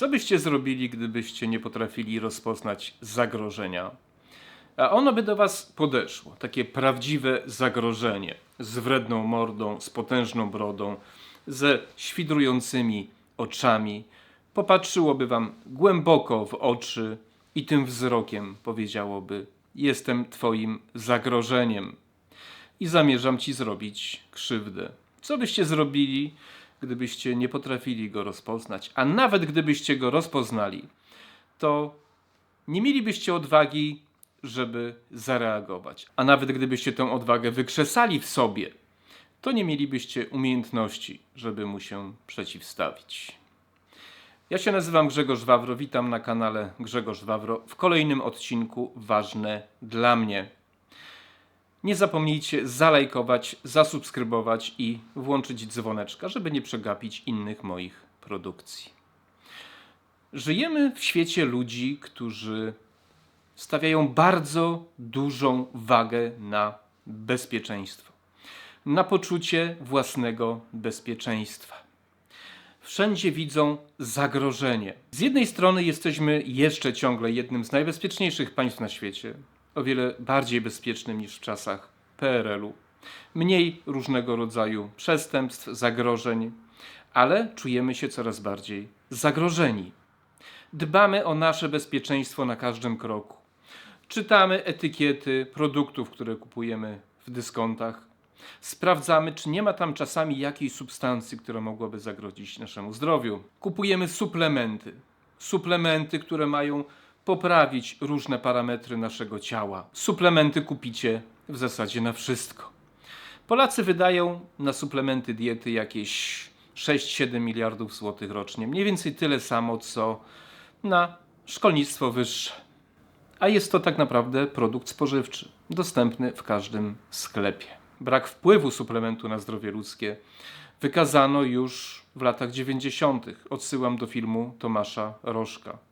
Co byście zrobili, gdybyście nie potrafili rozpoznać zagrożenia? A ono by do Was podeszło. Takie prawdziwe zagrożenie z wredną mordą, z potężną brodą, ze świdrującymi oczami. Popatrzyłoby Wam głęboko w oczy i tym wzrokiem powiedziałoby: Jestem Twoim zagrożeniem i zamierzam Ci zrobić krzywdę. Co byście zrobili, gdybyście nie potrafili go rozpoznać? A nawet gdybyście go rozpoznali, to nie mielibyście odwagi, żeby zareagować. A nawet gdybyście tę odwagę wykrzesali w sobie, to nie mielibyście umiejętności, żeby mu się przeciwstawić. Ja się nazywam Grzegorz Wawro, witam na kanale Grzegorz Wawro w kolejnym odcinku Ważne dla mnie. Nie zapomnijcie zalajkować, zasubskrybować i włączyć dzwoneczka, żeby nie przegapić innych moich produkcji. Żyjemy w świecie ludzi, którzy stawiają bardzo dużą wagę na bezpieczeństwo, na poczucie własnego bezpieczeństwa. Wszędzie widzą zagrożenie. Z jednej strony jesteśmy jeszcze ciągle jednym z najbezpieczniejszych państw na świecie, o wiele bardziej bezpiecznym niż w czasach PRL-u. Mniej różnego rodzaju przestępstw, zagrożeń, ale czujemy się coraz bardziej zagrożeni. Dbamy o nasze bezpieczeństwo na każdym kroku. Czytamy etykiety produktów, które kupujemy w dyskontach. Sprawdzamy, czy nie ma tam czasami jakiejś substancji, która mogłaby zagrozić naszemu zdrowiu. Kupujemy suplementy. Suplementy, które mają poprawić różne parametry naszego ciała. Suplementy kupicie w zasadzie na wszystko. Polacy wydają na suplementy diety jakieś 6-7 miliardów złotych rocznie. Mniej więcej tyle samo, co na szkolnictwo wyższe. A jest to tak naprawdę produkt spożywczy, dostępny w każdym sklepie. Brak wpływu suplementu na zdrowie ludzkie wykazano już w latach 90. Odsyłam do filmu Tomasza Rożka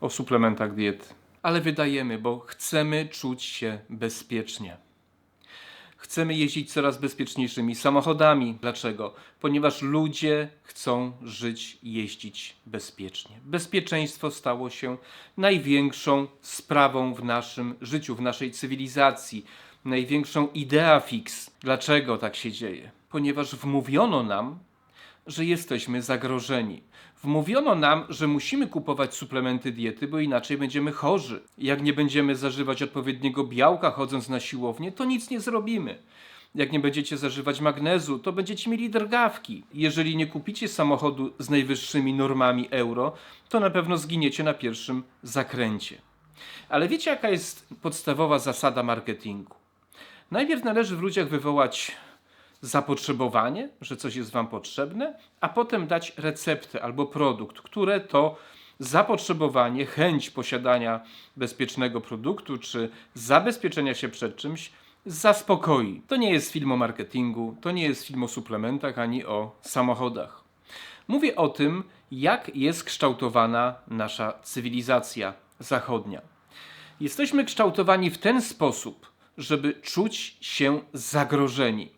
o suplementach diety. Ale wydajemy, bo chcemy czuć się bezpiecznie. Chcemy jeździć coraz bezpieczniejszymi samochodami. Dlaczego? Ponieważ ludzie chcą żyć jeździć bezpiecznie. Bezpieczeństwo stało się największą sprawą w naszym życiu, w naszej cywilizacji, największą idea fix. Dlaczego tak się dzieje? Ponieważ wmówiono nam, że jesteśmy zagrożeni. Wmówiono nam, że musimy kupować suplementy diety, bo inaczej będziemy chorzy. Jak nie będziemy zażywać odpowiedniego białka chodząc na siłownię, to nic nie zrobimy. Jak nie będziecie zażywać magnezu, to będziecie mieli drgawki. Jeżeli nie kupicie samochodu z najwyższymi normami euro, to na pewno zginiecie na pierwszym zakręcie. Ale wiecie, jaka jest podstawowa zasada marketingu? Najpierw należy w ludziach wywołać zapotrzebowanie, że coś jest Wam potrzebne, a potem dać receptę albo produkt, które to zapotrzebowanie, chęć posiadania bezpiecznego produktu czy zabezpieczenia się przed czymś zaspokoi. To nie jest film o marketingu, to nie jest film o suplementach ani o samochodach. Mówię o tym, jak jest kształtowana nasza cywilizacja zachodnia. Jesteśmy kształtowani w ten sposób, żeby czuć się zagrożeni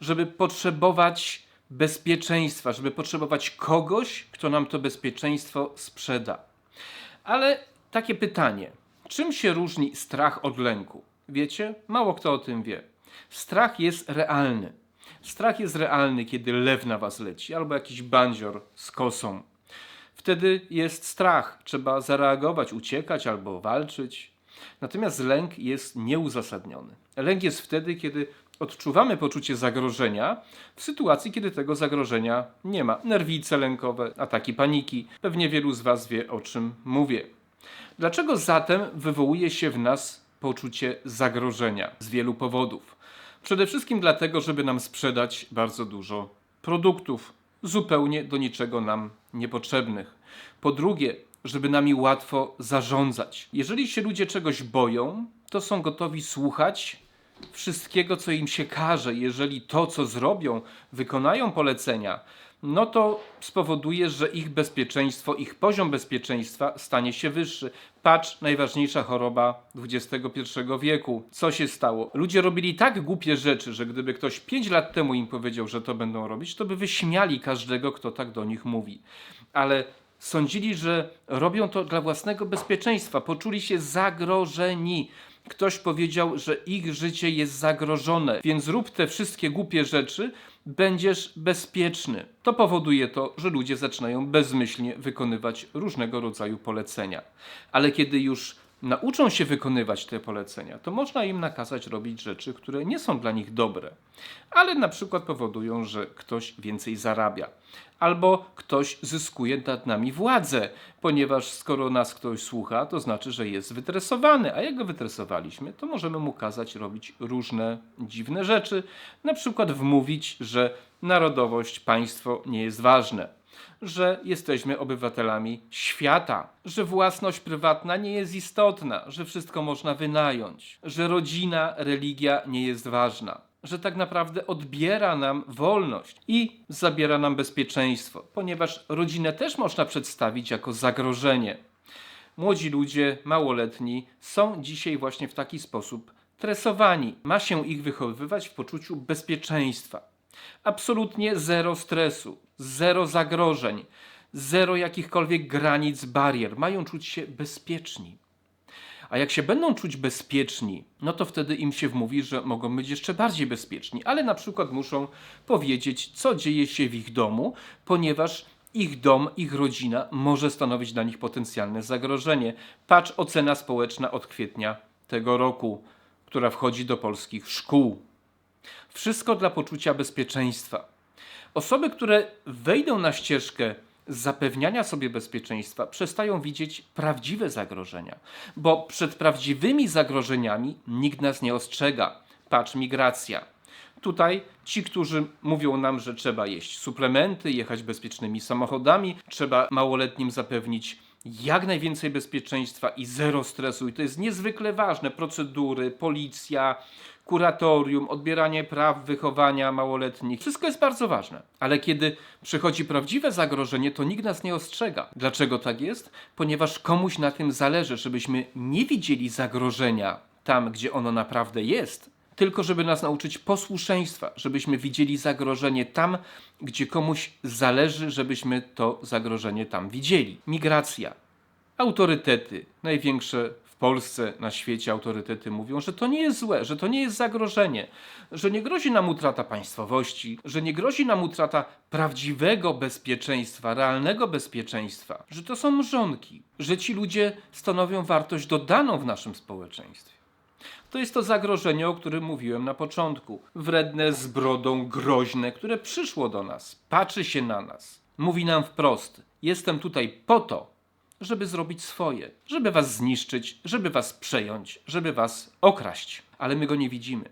żeby potrzebować bezpieczeństwa, żeby potrzebować kogoś, kto nam to bezpieczeństwo sprzeda. Ale takie pytanie: czym się różni strach od lęku? Wiecie? Mało kto o tym wie. Strach jest realny. Strach jest realny, kiedy lew na was leci, albo jakiś bandzior z kosą. Wtedy jest strach, trzeba zareagować, uciekać albo walczyć. Natomiast lęk jest nieuzasadniony. Lęk jest wtedy, kiedy odczuwamy poczucie zagrożenia w sytuacji, kiedy tego zagrożenia nie ma. Nerwice lękowe, ataki paniki. Pewnie wielu z Was wie, o czym mówię. Dlaczego zatem wywołuje się w nas poczucie zagrożenia? Z wielu powodów. Przede wszystkim dlatego, żeby nam sprzedać bardzo dużo produktów, zupełnie do niczego nam niepotrzebnych. Po drugie, żeby nami łatwo zarządzać. Jeżeli się ludzie czegoś boją, to są gotowi słuchać wszystkiego, co im się każe, jeżeli to, co zrobią, wykonają polecenia, no to spowoduje, że ich bezpieczeństwo, ich poziom bezpieczeństwa stanie się wyższy. Patrz, najważniejsza choroba XXI wieku. Co się stało? Ludzie robili tak głupie rzeczy, że gdyby ktoś 5 lat temu im powiedział, że to będą robić, to by wyśmiali każdego, kto tak do nich mówi. Ale Sądzili, że robią to dla własnego bezpieczeństwa, poczuli się zagrożeni. Ktoś powiedział, że ich życie jest zagrożone, więc rób te wszystkie głupie rzeczy, będziesz bezpieczny. To powoduje to, że ludzie zaczynają bezmyślnie wykonywać różnego rodzaju polecenia. Ale kiedy już nauczą się wykonywać te polecenia, to można im nakazać robić rzeczy, które nie są dla nich dobre, ale na przykład powodują, że ktoś więcej zarabia, albo ktoś zyskuje nad nami władzę, ponieważ skoro nas ktoś słucha, to znaczy, że jest wytresowany, a jak go wytresowaliśmy, to możemy mu kazać robić różne dziwne rzeczy, na przykład wmówić, że narodowość, państwo nie jest ważne że jesteśmy obywatelami świata, że własność prywatna nie jest istotna, że wszystko można wynająć, że rodzina, religia nie jest ważna, że tak naprawdę odbiera nam wolność i zabiera nam bezpieczeństwo, ponieważ rodzinę też można przedstawić jako zagrożenie. Młodzi ludzie, małoletni są dzisiaj właśnie w taki sposób tresowani. Ma się ich wychowywać w poczuciu bezpieczeństwa. Absolutnie zero stresu, zero zagrożeń, zero jakichkolwiek granic, barier. Mają czuć się bezpieczni. A jak się będą czuć bezpieczni, no to wtedy im się wmówi, że mogą być jeszcze bardziej bezpieczni, ale na przykład muszą powiedzieć, co dzieje się w ich domu, ponieważ ich dom, ich rodzina może stanowić dla nich potencjalne zagrożenie. Patrz ocena społeczna od kwietnia tego roku, która wchodzi do polskich szkół. Wszystko dla poczucia bezpieczeństwa. Osoby, które wejdą na ścieżkę zapewniania sobie bezpieczeństwa, przestają widzieć prawdziwe zagrożenia, bo przed prawdziwymi zagrożeniami nikt nas nie ostrzega. Patrz, migracja. Tutaj ci, którzy mówią nam, że trzeba jeść suplementy, jechać bezpiecznymi samochodami, trzeba małoletnim zapewnić jak najwięcej bezpieczeństwa i zero stresu. I to jest niezwykle ważne. Procedury, policja, kuratorium, odbieranie praw wychowania małoletnich. Wszystko jest bardzo ważne. Ale kiedy przychodzi prawdziwe zagrożenie, to nikt nas nie ostrzega. Dlaczego tak jest? Ponieważ komuś na tym zależy, żebyśmy nie widzieli zagrożenia tam, gdzie ono naprawdę jest, tylko żeby nas nauczyć posłuszeństwa, żebyśmy widzieli zagrożenie tam, gdzie komuś zależy, żebyśmy to zagrożenie tam widzieli. Migracja. Autorytety, największe Polsce, na świecie autorytety mówią, że to nie jest złe, że to nie jest zagrożenie, że nie grozi nam utrata państwowości, że nie grozi nam utrata prawdziwego bezpieczeństwa, realnego bezpieczeństwa, że to są mrzonki, że ci ludzie stanowią wartość dodaną w naszym społeczeństwie. To jest to zagrożenie, o którym mówiłem na początku. Wredne, z brodą, groźne, które przyszło do nas, patrzy się na nas. Mówi nam wprost: Jestem tutaj po to, żeby zrobić swoje, żeby was zniszczyć, żeby was przejąć, żeby was okraść. Ale my go nie widzimy,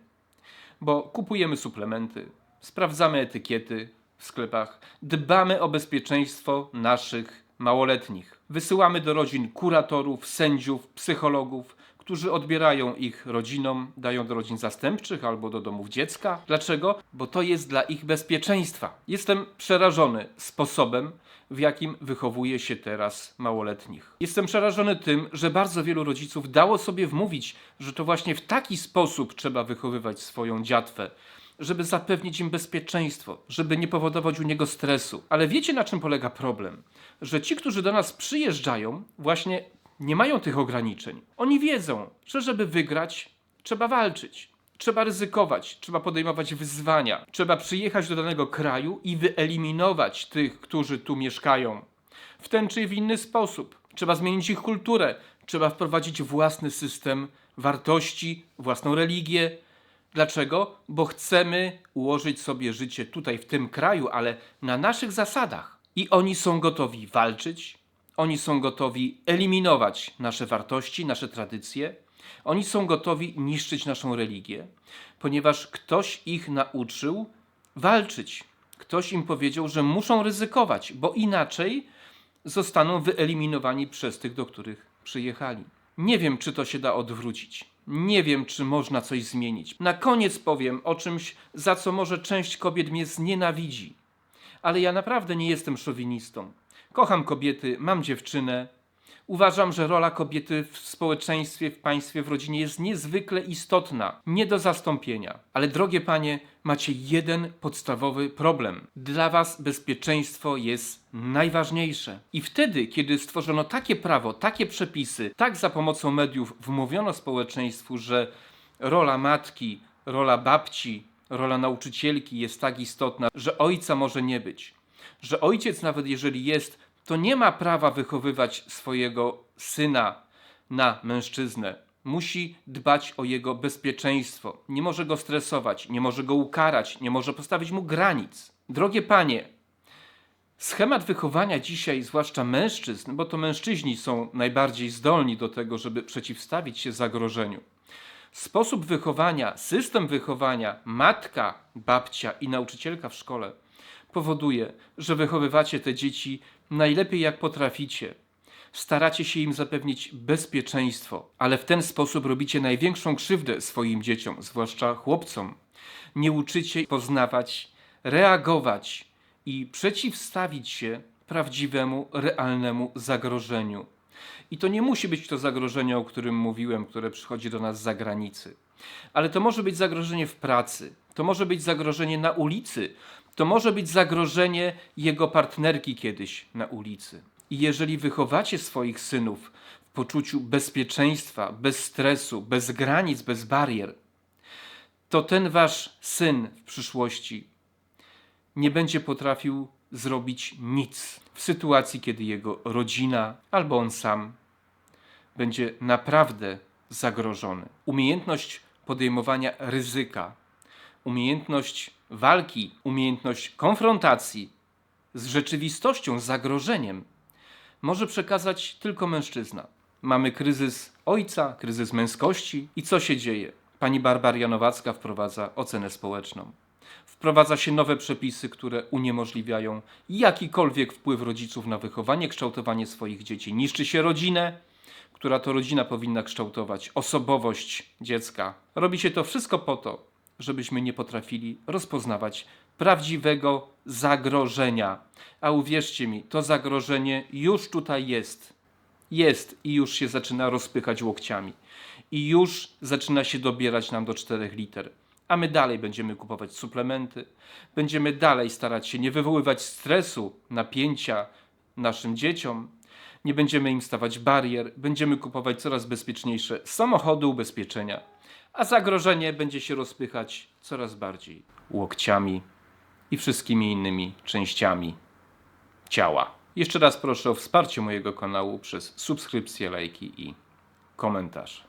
bo kupujemy suplementy, sprawdzamy etykiety w sklepach, dbamy o bezpieczeństwo naszych małoletnich. Wysyłamy do rodzin kuratorów, sędziów, psychologów, którzy odbierają ich rodzinom, dają do rodzin zastępczych albo do domów dziecka. Dlaczego? Bo to jest dla ich bezpieczeństwa. Jestem przerażony sposobem, w jakim wychowuje się teraz małoletnich. Jestem przerażony tym, że bardzo wielu rodziców dało sobie wmówić, że to właśnie w taki sposób trzeba wychowywać swoją dziatwę, żeby zapewnić im bezpieczeństwo, żeby nie powodować u niego stresu. Ale wiecie na czym polega problem? Że ci, którzy do nas przyjeżdżają, właśnie nie mają tych ograniczeń. Oni wiedzą, że żeby wygrać, trzeba walczyć. Trzeba ryzykować, trzeba podejmować wyzwania, trzeba przyjechać do danego kraju i wyeliminować tych, którzy tu mieszkają. W ten czy w inny sposób. Trzeba zmienić ich kulturę, trzeba wprowadzić własny system wartości, własną religię. Dlaczego? Bo chcemy ułożyć sobie życie tutaj, w tym kraju, ale na naszych zasadach. I oni są gotowi walczyć, oni są gotowi eliminować nasze wartości, nasze tradycje. Oni są gotowi niszczyć naszą religię, ponieważ ktoś ich nauczył walczyć. Ktoś im powiedział, że muszą ryzykować, bo inaczej zostaną wyeliminowani przez tych, do których przyjechali. Nie wiem, czy to się da odwrócić. Nie wiem, czy można coś zmienić. Na koniec powiem o czymś, za co może część kobiet mnie znienawidzi. Ale ja naprawdę nie jestem szowinistą. Kocham kobiety, mam dziewczynę Uważam, że rola kobiety w społeczeństwie, w państwie, w rodzinie jest niezwykle istotna, nie do zastąpienia. Ale drogie panie, macie jeden podstawowy problem. Dla was bezpieczeństwo jest najważniejsze. I wtedy, kiedy stworzono takie prawo, takie przepisy, tak za pomocą mediów wmówiono społeczeństwu, że rola matki, rola babci, rola nauczycielki jest tak istotna, że ojca może nie być. Że ojciec, nawet jeżeli jest, to nie ma prawa wychowywać swojego syna na mężczyznę. Musi dbać o jego bezpieczeństwo. Nie może go stresować, nie może go ukarać, nie może postawić mu granic. Drogie panie, schemat wychowania dzisiaj, zwłaszcza mężczyzn, bo to mężczyźni są najbardziej zdolni do tego, żeby przeciwstawić się zagrożeniu. Sposób wychowania, system wychowania, matka, babcia i nauczycielka w szkole powoduje, że wychowywacie te dzieci najlepiej jak potraficie. Staracie się im zapewnić bezpieczeństwo, ale w ten sposób robicie największą krzywdę swoim dzieciom, zwłaszcza chłopcom. Nie uczycie poznawać, reagować i przeciwstawić się prawdziwemu, realnemu zagrożeniu. I to nie musi być to zagrożenie, o którym mówiłem, które przychodzi do nas z zagranicy. Ale to może być zagrożenie w pracy, to może być zagrożenie na ulicy, to może być zagrożenie jego partnerki kiedyś na ulicy. I jeżeli wychowacie swoich synów w poczuciu bezpieczeństwa, bez stresu, bez granic, bez barier, to ten wasz syn w przyszłości nie będzie potrafił zrobić nic w sytuacji, kiedy jego rodzina albo on sam będzie naprawdę zagrożony. Umiejętność podejmowania ryzyka, umiejętność walki, umiejętność konfrontacji z rzeczywistością, z zagrożeniem może przekazać tylko mężczyzna. Mamy kryzys ojca, kryzys męskości i co się dzieje? Pani Barbara Janowacka wprowadza ocenę społeczną. Wprowadza się nowe przepisy, które uniemożliwiają jakikolwiek wpływ rodziców na wychowanie, kształtowanie swoich dzieci. Niszczy się rodzinę, która to rodzina powinna kształtować osobowość dziecka. Robi się to wszystko po to, żebyśmy nie potrafili rozpoznawać prawdziwego zagrożenia. A uwierzcie mi, to zagrożenie już tutaj jest. Jest i już się zaczyna rozpychać łokciami. I już zaczyna się dobierać nam do czterech liter. A my dalej będziemy kupować suplementy, będziemy dalej starać się nie wywoływać stresu, napięcia naszym dzieciom, nie będziemy im stawać barier, będziemy kupować coraz bezpieczniejsze samochody, ubezpieczenia, a zagrożenie będzie się rozpychać coraz bardziej łokciami i wszystkimi innymi częściami ciała. Jeszcze raz proszę o wsparcie mojego kanału przez subskrypcję, lajki i komentarz.